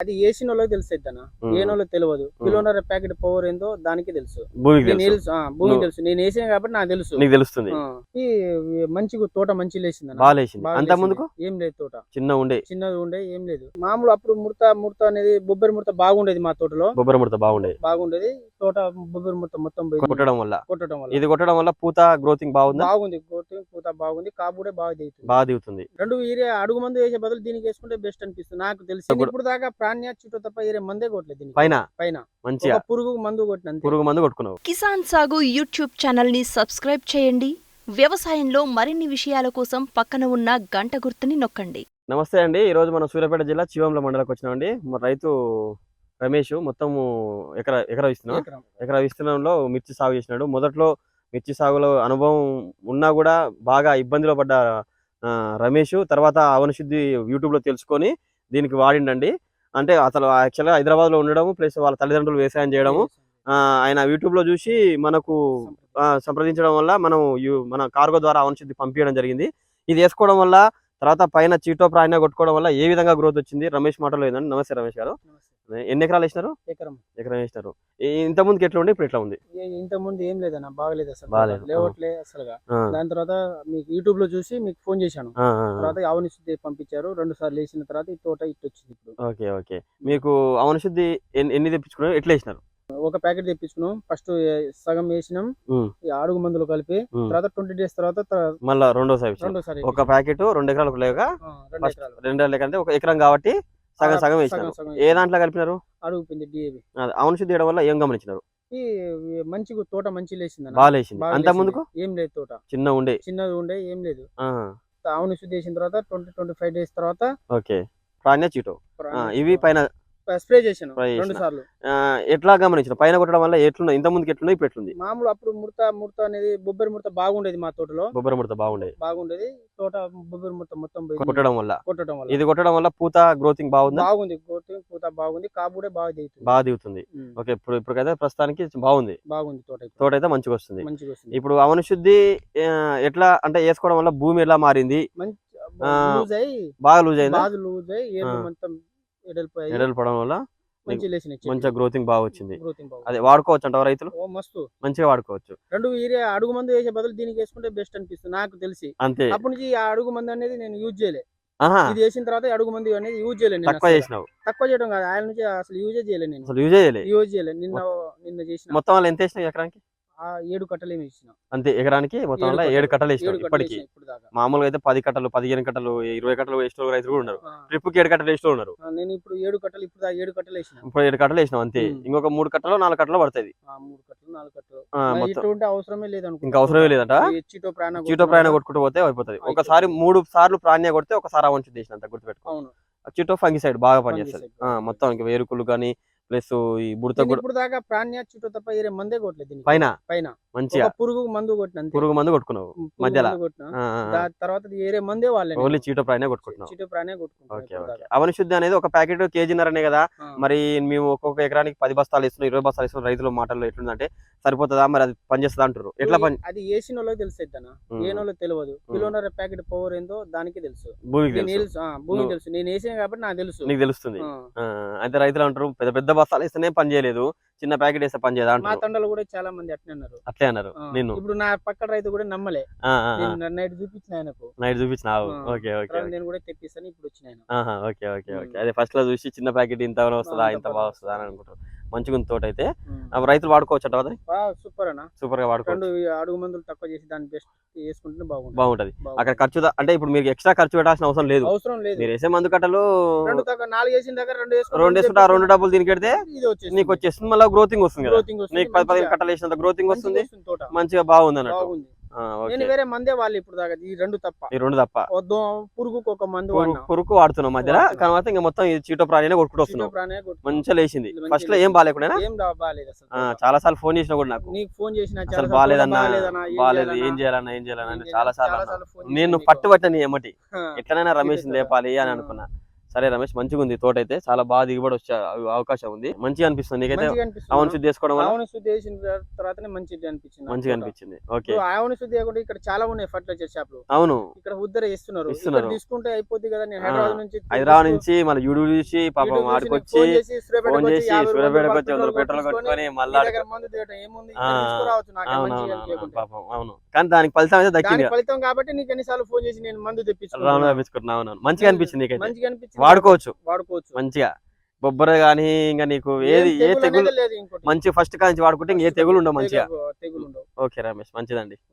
అది వేసిన వాళ్ళకి తెలిసేది అన్న ఉమ్. ఏ వాళ్ళకి తెలియదు కిలోన్నర ప్యాకెట్ పవర్ ఏందో దానికి తెలుసు. భూమికి నేను తెలుసు. నేను వేసిన కాబట్టి నాకు తెలుసు. నీకు తెలుస్తుంది. ఈ మంచి తోట మంచి లేచింది. అంత. ముందుకు? ఏం లేదు తోట. చిన్న ఉండే. చిన్నది ఉండే ఏం లేదు. మామూలు అప్పుడు ముడత ముడత అనేది బొబ్బరి ముడత బాగుండేది మా తోటలో. బొబ్బర ముడత బాగుండే. బాగుండేది. తోట బొబ్బరి మొత్తం పోయింది. కొట్టడం వల్ల. కొట్టడం వల్ల. ఇది కొట్టడం వల్ల పూత గ్రోతింగ్ బాగుందా? బాగుంది. కోటి పూత బాగుంది. కాపు కూడా బాగా దిగుతుంది బాగా దిగుతుంది. రెండు ఏరియా అడుగు మందు వేసే బదులు దీనికి వేసుకుంటే బెస్ట్ అనిపిస్తుంది. నాకు తెలిసి ఇప్పుడు- దాకా ప్రాణ్య చుట్టూ తప్ప ఏరే మందే కొట్టలేదు పైన? పైన. మంచిగా? పురుగు మందు కొట్టిన. పురుగు మందు కొట్టుకున్నావు. కిసాన్ సాగు యూట్యూబ్ ఛానల్ని సబ్స్క్రైబ్ చేయండి. వ్యవసాయంలో మరిన్ని విషయాల కోసం పక్కన ఉన్న గంట గుర్తుని నొక్కండి. నమస్తే అండి. ఈ రోజు మనం సూర్యాపేట జిల్లా చివంల మండలకు వచ్చినామండి. మన రైతు రమేష్ మొత్తం ఎకరా ఎకరా ఇస్తున్నాం ఎకరం. విస్తీర్ణంలో మిర్చి సాగు చేసినాడు. మొదట్లో మిర్చి సాగులో అనుభవం ఉన్నా కూడా బాగా ఇబ్బందిలో పడ్డ రమేష్ తర్వాత అవనశుద్ధి యూట్యూబ్లో తెలుసుకొని దీనికి వాడిండండి. అంటే అసలు యాక్చువల్గా హైదరాబాద్లో ఉండడం ప్లస్ వాళ్ళ తల్లిదండ్రులు వ్యవసాయం చేయడము ఆయన యూట్యూబ్లో చూసి మనకు సంప్రదించడం వల్ల మనం మన కార్గో ద్వారా అవనశుద్ధి పంపించడం జరిగింది. ఇది వేసుకోవడం వల్ల తర్వాత పైన చీటో ప్రాయణ కొట్టుకోవడం వల్ల ఏ విధంగా గ్రోత్ వచ్చింది? రమేష్ మాటలో ఏందండి నమస్తే రమేష్ గారు. నమస్తే. ఎన్ని ఎకరాలు వేసినారు? ఎకరం. ఎకరం వేసినారు. ఇంత ముందుకి ఎట్లా ఉండే? ఇప్పుడు ఎట్లా ఉంది? ఇంత ముందు ఏం లేదన్న బాగలేదు అసలు. బాగాలేదు. లేవట్లే అసలుగా. ఆ, దాని తర్వాత మీకు యూట్యూబ్లో చూసి మీకు ఫోన్ చేశాను. తర్వాత ఆవుని శుద్ధి పంపించారు. రెండు సార్లు వేసిన తర్వాత ఈ తోట ఇటు వచ్చింది ఇప్పుడు. Okay okay. మీకు అవనశుద్ధి ఎన్ని ఎన్ని తెప్పించుకున్నారు? ఎట్లా వేసినారు? ఒక ప్యాకెట్ తెప్పించుకున్నాం. ఫస్ట్ సగం వేసినాం. ఈ అడుగు మందులు కలిపి. తర్వాత ట్వంటీ డేస్ తర్వాత మళ్ళా రెండోసారి. రెండోసారి. ఒక ప్యాకెట్ రెండు ఎకరాలకు లేక ఆ, రెండు ఫస్ట్ ఎకరాలు. రెండు ఎకరాలు అంటే ఒక ఎకరం కాబట్టి సగం సగం వేసినారు. ఏ దాంట్లో కలిపినారు? అడుగు పిండి అది అవనశుద్ధి చేయడం వల్ల ఏం గమనించినారు? ఈ మంచి తోట మంచి లేచింది బాగా లేచింది. అంత. ముందుకు? ఏం లేదు తోట. చిన్న ఉండే. చిన్నది ఉండే ఏం లేదు. ఆ, ఆవుని శుద్ధి చేసిన తర్వాత ట్వంటీ ట్వంటీ ఫైవ్ డేస్ తర్వాత ఓకే. ప్రాణ్య చీటో. ఇవి పైన స్ప్రే చేశాను రెండు. సార్లు. ఎట్లా గమనించిన పైన కొట్టడం వల్ల ఎట్లుంది ఇంత ముందుకి ఎట్లుంది ఇప్పుడు ఎట్లుంది? మామూలు అప్పుడు ముడత ముడత అనేది బొబ్బరి ముడత బాగుండేది మా తోటలో. బొబ్బర ముడత బాగుండే బాగుండేది. తోట బొబ్బరి ముడత మొత్తం. కొట్టడం వల్ల. కొట్టడం వల్ల. ఇది కొట్టడం వల్ల పూత గ్రోతింగ్ బాగుందా? బాగుంది. కోటి పూత బాగుంది. కాపు కూడా బాగా దిగుతుంది. బాగా దిగుతుంది. ఓకే ఇప్పుడు ఇప్పటికైతే ప్రస్తుతానికి బాగుంది. బాగుంది తోట ఇప్పుడు. తోట అయితే మంచిగా వస్తుంది. మంచిగా వస్తుంది. ఇప్పుడు అవన శుద్ధి ఎట్లా అంటే వేసుకోవడం వల్ల భూమి ఎలా మారింది? బాగా లూజ్ అయిందా? బాగా లూజ్ అయ్యి. మొత్తం ఎడల్పు అయ్యి ఎడలు పడడం వల్ల మంచిగా గ్రోతింగ్ బాగా వచ్చింది. అదే వాడుకోవచ్చు అంటావా రైతులు? ఓ మస్తు. మంచిగా వాడుకోవచ్చు. రెండు ఏరియా అడుగు మందు వేసే బదులు దీనికి వేసుకుంటే బెస్ట్ అనిపిస్తుంది నాకు తెలిసి. అంతే. అప్పటి నుంచి ఆ అడుగు మందు అనేది నేను యూజ్ చేయలే. ఇది వేసిన తర్వాత అడుగు మందు అనేది యూజ్ చేయలేదు నేను తక్కువ. చేసినావు. తక్కువ చేయడం కాదు ఆయన నుంచి అసలు యూజే చేయలేదు నేను. అసలు యూజ్ చేయలే. యూజ్ చేయలేదు నిన్న నిన్న చేసిన. మొత్తం వల్ల ఎంత వేసినావు ఎకరానికి? ఆ ఏడు కట్టలు ఏమి ఇచ్చిన. అంతే ఎకరానికి మొత్తం ఏడు కట్టలు. కట్టలు ఇప్పటికి. మామూలుగా అయితే పది కట్టలు పదిహేను కట్టలు ఇరవై కట్టలు వేసిన రైతులు కూడా ఉన్నారు. ట్రిప్కి ఏడు కట్టలు వేసిన ఉన్నారు. నేను ఇప్పుడు ఏడు కట్టలు ఇప్పుడు ఏడు కట్టలు వేసిన. ఇప్పుడు ఏడు కట్టలు వేసినాం అంతే. ఇంకొక మూడు కట్టలు నాలుగు కట్టలు పడుతుంది ఆ, మూడు కట్టలు నాలుగు కట్టలు. ఆ, మరి మొత్తం. ఇటువంటి అవసరమే లేదు ఇంకా అవసరమే లేదట? చీటో ప్రాణ చీటో ప్రయాణ కొట్టుకుంటూ పోతే అయిపోతుంది. ఒకసారి మూడు సార్లు ప్రాణ్య కొడితే ఒకసారి అవంచు చేసినంత గుర్తుపెట్టుకో. అవును. చీటో ఫంగిసైడ్ బాగా పనిచేస్తుంది. Fungicide. ఆ, మొత్తం ఇంకా వేరుకులు కానీ ప్లస్ ఈ బుడత ఇప్పుడు దాకా ప్రాణ్య చుట్టూ తప్ప ఏరే మందే కొట్టలేదు. పైన పైన మంచిగా పురుగు మందు కొట్టిన. పురుగు మందు కొట్టుకున్నావు మధ్యలో. తర్వాత ఏరే మందే వాళ్ళే ఓన్లీ చీటో ప్రాణ్య కొట్టుకుంటున్నావు చిటో ప్రాణే కొట్టుకుంటాను ఓకే ఇప్పుడు ఓకే దాకా. అవని శుద్ధి అనేది ఒక ప్యాకెట్ కేజీన్నరనే కదా ఆ. మరి మేము ఒక్కొక్క ఎకరానికి పది బస్తాలు ఇస్తున్నాం ఇరవై బస్తాలు ఇస్తున్నాం రైతుల మాటల్లో ఎట్లుందంటే సరిపోతుందా? మరి అది పనిచేస్తుందా అంటారు ఎట్లా పని అది వేసిన వాళ్ళకి తెలిసేది అన్న తెలియదు కిలోన్నర ప్యాకెట్ పవర్ ఏందో దానికి తెలుసు. భూమికి నేను తెలుసు. భూమికి తెలుసు. నేను వేసిన కాబట్టి నాకు తెలుసు. నీకు తెలుస్తుంది. అయితే రైతులు అంటారు పెద్ద పెద్ద బస్తాలు ఇస్తేనే పని చేయలేదు. చిన్న ప్యాకెట్ వేస్తే పని చేయదా మా తండలు కూడా చాలా మంది అట్నే అన్నారు. అట్లే అన్నారు. ఆ, నిన్ను. ఇప్పుడు నా పక్క రైతు కూడా నమ్మలే. నేను నైట్ చూపించిన ఆయనకు. నైట్ చూపించినావు. ఆ. ఓకే ఓకే నేను కూడా తెప్పిస్తాను ఇప్పుడు వచ్చిన ఓకే ఓకే ఓకే. అదే ఫస్ట్లో చూసి చిన్న ప్యాకెట్ ఇంత వస్తుందా ఇంత బాగా బాగా వస్తుందా అని అనుకుంటారు. మంచిగా ఉంది తోట అయితే. రైతులు వాడుకోవచ్చు అంట సూపర్ అన్న. సూపర్గా వాడుకోవచ్చు. అడుగు మందులు తక్కువ చేసి దాన్ని బెస్ట్ వేసుకుంటే బాగుంటుంది. అక్కడ ఖర్చు అంటే ఇప్పుడు మీకు ఎక్స్ట్రా ఖర్చు పెట్టాల్సిన అవసరం లేదు. అవసరం లేదు. మీరు వేసే మందు కట్టలు రెండు తక్కువ నాలుగు వేసిన దగ్గర రెండు వేసుకుంటే ఆ రెండు డబ్బులు దీనికి పెడితే నీకు వచ్చేస్తుంది. మళ్ళీ గ్రోతింగ్ వస్తుంది కదా. నీకు పది పదిహేను కట్టలు వేసినంత గ్రోతింగ్ వస్తుంది. మంచిగా బాగుంది అన్నట్టు. నేను వేరే మందే వాళ్ళు ఇప్పుడు దాకా ఈ రెండు తప్ప ఈ రెండు తప్ప వద్దు పురుగుకు ఒక మందు పురుగు- వాడుతున్నాం మధ్యలో. తర్వాత ఇంకా మొత్తం ఈ చీటో ప్రాణినే కొట్టుకుంటూ వస్తున్నాం ప్రాణే. మంచిగా లేచింది ఫస్ట్లో ఏం. బాగాలేకుండా ఏం తోట. చాలా సార్లు ఫోన్ చేసినా కూడా నాకు నీకు ఫోన్ చేసిన అసలు బాగాలేదన్నా బాగాలేదు చేయాలన్నా? ఏం చేయాలన్నా ఏం చేయాలన్నా? చాలా సార్లు నేను చేసిన పట్టుబట్ట నీ ఎమ్మటి నీకు. ఎట్లనైనా రమేష్? లేపాలి అని. అనుకున్నా సరే రమేష్ మంచిగా ఉంది తోట అయితే చాలా బాగా దిగుబడి వచ్చే అవ- అవకాశం ఉంది. మంచిగా అనిపిస్తుంది నీకైతే? ఆవన శుద్ధి చేసుకోవడం వల్ల? ఆవుని శుద్ధి చేసిన తర్వాతనే మంచిగా అనిపించింది మంచిగా. అనిపించింది. ఓకే. ఆవుని శుద్ధి చేయకుండా ఇక్కడ చాలా ఉన్నాయి ఫర్టిలైజర్ షాపులు. అవును. ఇక్కడ ఉద్దర ఇస్తున్నారు ఇస్తున్నారు. తీసుకుంటే అయిపోద్ది కదా నేను హైదరాబాద్ నుంచి హైదరాబాద్ నుంచి మన యూట్యూబ్ చూసి పాపం ఆడికొచ్చి ఫోన్ చేసి సూర్యాపేటకు వచ్చి వంద పెట్రోల్ కొట్టుకొని మళ్ళా అవును. పాపం కానీ దానికి ఫలితం అయితే దక్కింది. ఫలితం కాబట్టి నీకు ఎన్నిసార్లు ఫోన్ చేసి నేను మందు తెప్పించుకున్నాను మంచిగా అనిపించింది మంచిగా అనిపించింది. వాడుకోవచ్చు. వాడుకోవచ్చు. మంచిగా. బొబ్బర కానీ ఇంకా నీకు ఏది ఏ తెగులు మంచి ఫస్ట్ కాంచి వాడుకుంటే ఇంక ఏ తెగులు ఉండవు మంచిగా. ఓకే రమేష్ మంచిదండి.